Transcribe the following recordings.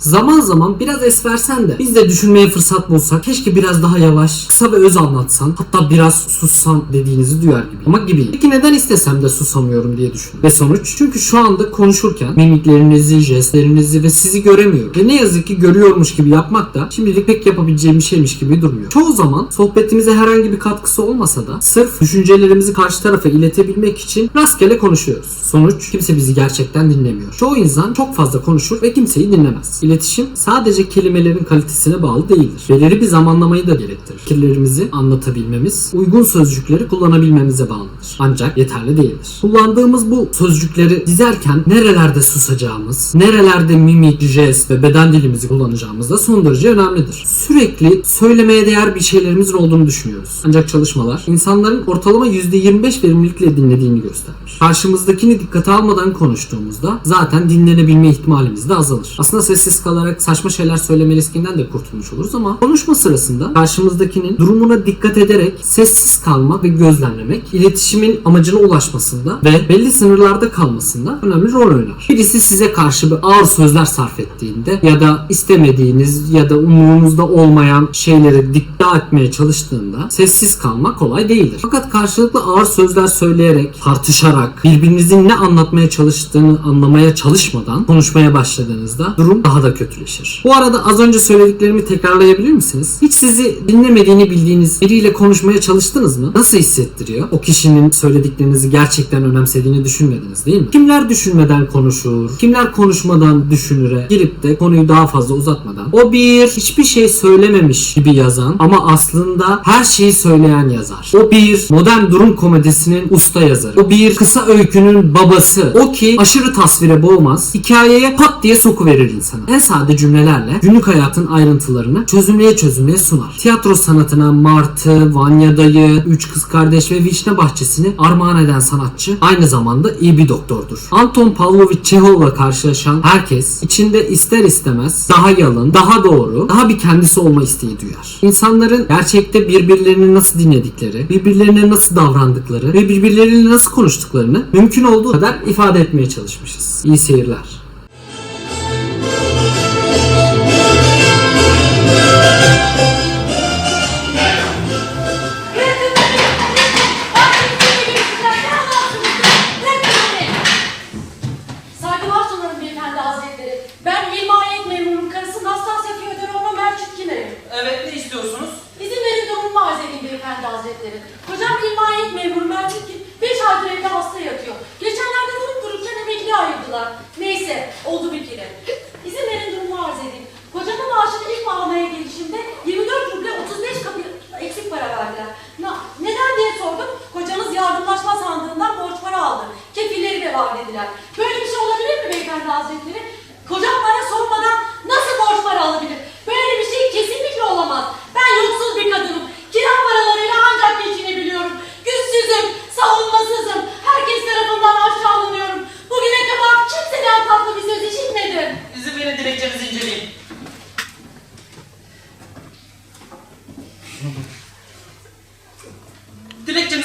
Zaman zaman biraz es versen de biz de düşünmeye fırsat bulsak keşke biraz daha yavaş, kısa ve öz anlatsan hatta biraz sussan dediğinizi duyar gibi. Ama gibi. Peki neden istesem de susamıyorum diye düşün. Ve sonuç çünkü şu anda konuşurken mimiklerinizi, jestlerinizi ve sizi göremiyorum. Ve ne yazık ki görüyormuş gibi yapmak da şimdilik pek yapabileceğim bir şeymiş gibi durmuyor. Çoğu zaman sohbetimize herhangi bir katkısı olmasa da sırf düşüncelerimizi karşı tarafa iletebilmek için rastgele konuşuyoruz. Sonuç kimse bizi gerçekten dinlemiyor. Çoğu insan çok fazla konuşur ve kimseyi dinlemez. İletişim sadece kelimelerin kalitesine bağlı değildir. Belirli bir zamanlamayı da gerektirir. Fikirlerimizi anlatabilmemiz, uygun sözcükleri kullanabilmemize bağlıdır. Ancak yeterli değildir. Kullandığımız bu sözcükleri dizerken nerelerde susacağımız, nerelerde mimik, jest ve beden dilimizi kullanacağımız da son derece önemlidir. Sürekli söylemeye değer bir şeylerimizin olduğunu düşünüyoruz. Ancak çalışmalar insanların ortalama %25 verimlilikle dinlediğini göstermiş. Karşımızdakini dikkate almadan konuştuğumuzda zaten dinlenebilme ihtimalimiz de azalır. Aslında sessiz kalarak saçma şeyler söyleme riskinden de kurtulmuş oluruz ama konuşma sırasında karşımızdakinin durumuna dikkat ederek sessiz kalmak ve gözlemlemek iletişimin amacına ulaşmasında ve belli sınırlarda kalmasında önemli rol oynar. Birisi size karşı bir ağır sözler sarf ettiğinde ya da istemediğiniz ya da umurunuzda olmayan şeyleri dikte etmeye çalıştığında sessiz kalmak kolay değildir. Fakat karşılıklı ağır sözler söyleyerek, tartışarak, birbirinizin ne anlatmaya çalıştığını anlamaya çalışmadan konuşmaya başladığınızda durum daha da kötüleşir. Bu arada az önce söylediklerimi tekrarlayabilir misiniz? Hiç sizi dinlemediğini bildiğiniz biriyle konuşmaya çalıştınız mı? Nasıl hissettiriyor? O kişinin söylediklerinizi gerçekten önemsediğini düşünmediniz değil mi? Kimler düşünmeden konuşur? Kimler konuşmadan düşünüre girip de konuyu daha fazla uzatmadan o bir hiçbir şey söylememiş gibi yazan ama aslında her şeyi söyleyen yazar. O bir modern durum komedisinin usta yazarı. O bir kısa öykünün babası. O ki aşırı tasvire boğmaz. Hikayeye pat diye soku verir insana. En sade cümlelerle günlük hayatın ayrıntılarını çözümleye çözümleye sunar. Tiyatro sanatına Martı, Vanya Dayı, Üç Kız Kardeş ve Vişne Bahçesi'ni armağan eden sanatçı aynı zamanda iyi bir doktordur. Anton Pavlovich Çehov'la karşılaşan herkes içinde ister istemez daha yalın, daha doğru, daha bir kendisi olma isteği duyar. İnsanların gerçekte birbirlerini nasıl dinledikleri, birbirlerine nasıl davrandıkları ve birbirleriyle nasıl konuştuklarını mümkün olduğu kadar ifade etmeye çalışmışız. İyi seyirler.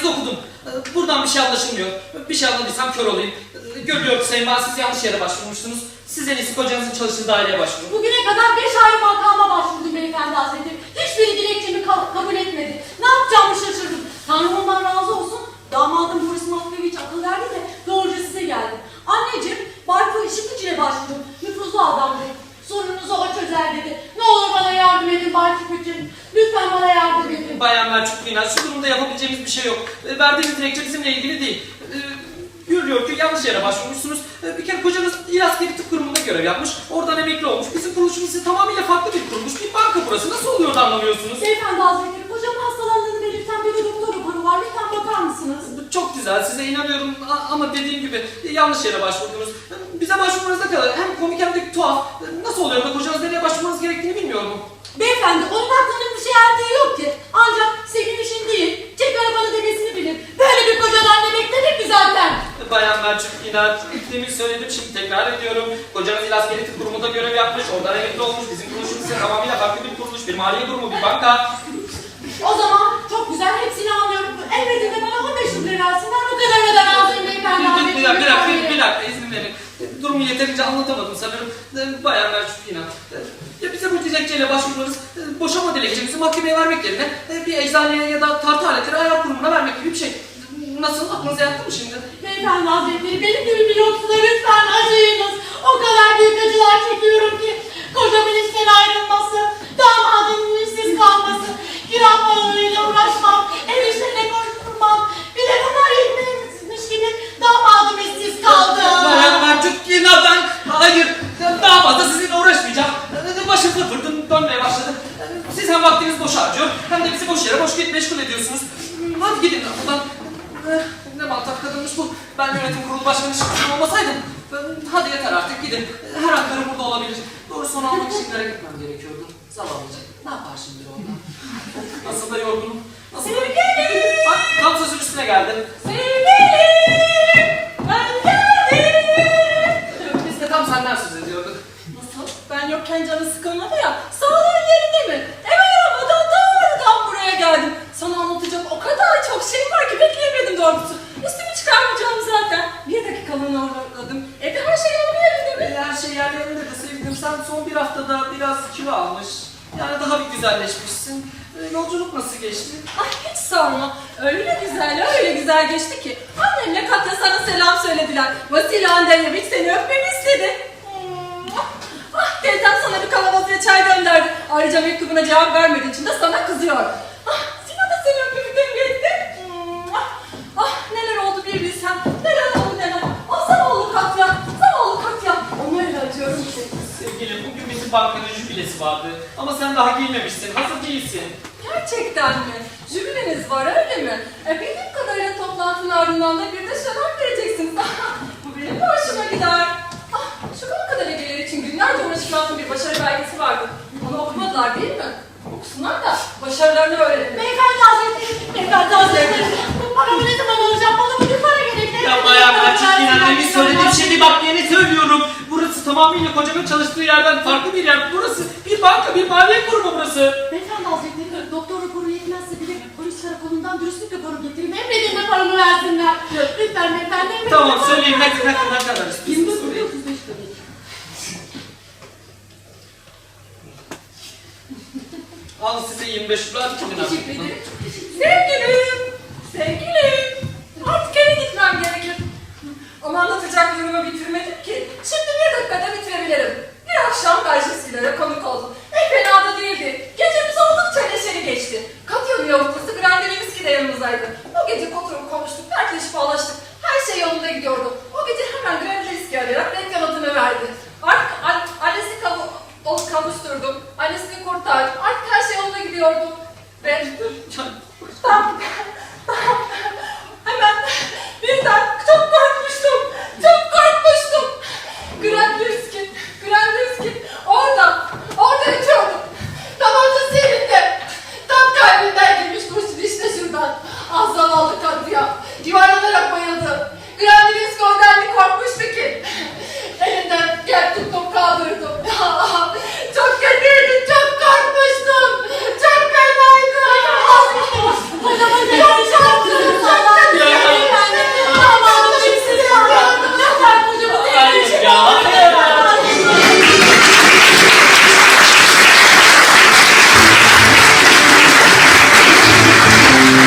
okudum. Buradan bir şey anlaşılmıyor. Bir şey anladıysam kör olayım. Görüyor Sayın Bağ, siz yanlış yere başvurmuşsunuz. Siz en iyisi kocanızın çalıştığı daireye başvurun. Bugüne kadar 5 ayrı makama başvurdum beyefendi hazretleri. Hiçbiri dilekçemi ka kabul etmedi. Ne yapacağımı şaşırdım. Tanrım ondan razı olsun. Damadım Boris Matveviç akıl verdi de doğruca size geldim. Anneciğim, Bayko Işıklıcı'ya başvurdum. Nüfuzlu adamdı. Sorununuzu o çözer dedi. Ne olur bana yardım edin Bayko Küçük. Lütfen bana yardım edin. Bayan Merçuk Güner, şu durumda yapabileceğimiz bir şey yok. Verdiğiniz dilekçe bizimle ilgili değil. Ee, Görülüyor ki yanlış yere başvurmuşsunuz. Ee, Bir kere kocanız İl Askeri Tıp Kurumu'nda görev yapmış. Oradan emekli olmuş. Bizim kuruluşumuz ise tamamıyla farklı bir kuruluş. Bir banka burası. Nasıl oluyor da anlamıyorsunuz? Beyefendi hazretleri, kocamın hastalandığını belirten bir doktor raporu var. Lütfen bakar mısınız? Çok güzel, size inanıyorum A- ama dediğim gibi yanlış yere başvurdunuz. Bize başvurmanız ne kadar hem komik hem de tuhaf. Nasıl oluyor da kocanız nereye başvurmanız gerektiğini bilmiyorum. Beyefendi onun aklının bir şey erdiği yok ki. Ancak senin işin değil. Ki zaten? Bayan Merçuk inat, demin söyledim şimdi tekrar ediyorum. Kocanız İl Askeri Tıp Kurumu'nda görev yapmış, oradan emekli olmuş. Bizim kuruluşumuz ise tamamıyla farklı bir kuruluş, bir maliye kurumu, bir banka. O zaman çok güzel hepsini anlıyorum. Elbette de bana 15 ruble versinler. O kadar da razıyım beyefendi. Bir, bir, bir, dakika, bir, dakika, bir, dakika izin verin. Durumu yeterince anlatamadım sanırım. Bayan Merçuk inat. dilekçeyle başvurmanız, e, boşanma dilekçemizi mahkemeye vermek yerine e, bir eczaneye ya da tartı aletleri ayar kurumuna vermek gibi bir şey. Nasıl? Aklınıza yattı mı şimdi? Beyefendi Hazretleri benim gibi bir yoksula lütfen acıyınız. O kadar büyük acılar çekiyorum ki. Kocamın işten ayrılması, damadımın işsiz kalması, kira paralarıyla uğraşmam, ev işlerine koşturmam. Bir de bunlar yetmemiş gibi damadım işsiz kaldı. Ben, ben çok inattan, hayır, daha fazla sizinle uğraşmayacağım. Başım fırtın dönmeye başladı. Siz hem vaktiniz boş harcıyor, hem de bizi boş yere boş meşgul ediyorsunuz. Hadi gidin buradan. Eh, Ne mantak kadınmış bu. Ben yönetim kurulu başkanı şıkkı olmasaydım. Ben- Hadi yeter artık gidin. Her an karım burada olabilir. Doğrusu onu almak için nereye gitmem gerekiyordu. Zavallıcık. Ne yapar şimdi orada? Nasıl da yorgunum. Nasıl da... Bak tam sözün üstüne geldim. Sevgilim! Ben geldim! Biz de tam senden söz ediyorduk. Nasıl? Ben yokken canı sıkılmadı ya. Sağlığın yerinde mi? Eve aramadan doğrudan buraya geldim. Sana anlatacak o kadar çok şey var ki doğrusu. Üstümü çıkarmayacağım zaten. Bir dakikalığına uğradım. Evde her şey yolunda yerinde mi? Her şey yerlerinde de sevgilim. Sen son bir haftada biraz kilo almış. Yani daha bir güzelleşmişsin. Ee, Yolculuk nasıl geçti? Ay hiç sorma. Öyle güzel, öyle güzel geçti ki. Annemle Katya sana selam söylediler. Vasile Andreevich seni öpmemi istedi. Ah, teyzem sana bir kavanozuya çay gönderdi. Ayrıca mektubuna cevap vermediğin için de sana kızıyor. Bankanın jübilesi vardı. Ama sen daha giymemişsin. Hazır değilsin. Gerçekten mi? Jübileniz var öyle mi? E bildiğim kadarıyla toplantının ardından da bir de şarap vereceksiniz. tamamıyla kocamın çalıştığı yerden farklı bir yer. Burası bir banka, bir maliye kurumu burası. Beyefendi Hazretleri, doktor raporu yetmezse bile polis karakolundan dürüstlük raporu getirin. Emredin paramı versinler. Lütfen beyefendi. emredin Tamam söyleyin ne, versinler. ne kadar istiyorsunuz? 25 Söyleyin. 35 tabii. Al size 25 lira. gidin Teşekkür ederim. Sevgilim, dakikada bitirebilirim. Bir akşam Berjesilere konuk oldum. En fena da değildi. Gecemiz oldukça neşeli geçti. Katya'nın yavuklusu Grandeminski de yanımızdaydı. O gece oturup konuştuk, dertleşip ağlaştık. Her şey yolunda gidiyordu. O gece hemen Grandeminski arayarak reklam verdi. Artık an- annesi kavuşturdum. Annesini kurtardım. Artık her şey yolunda gidiyordu.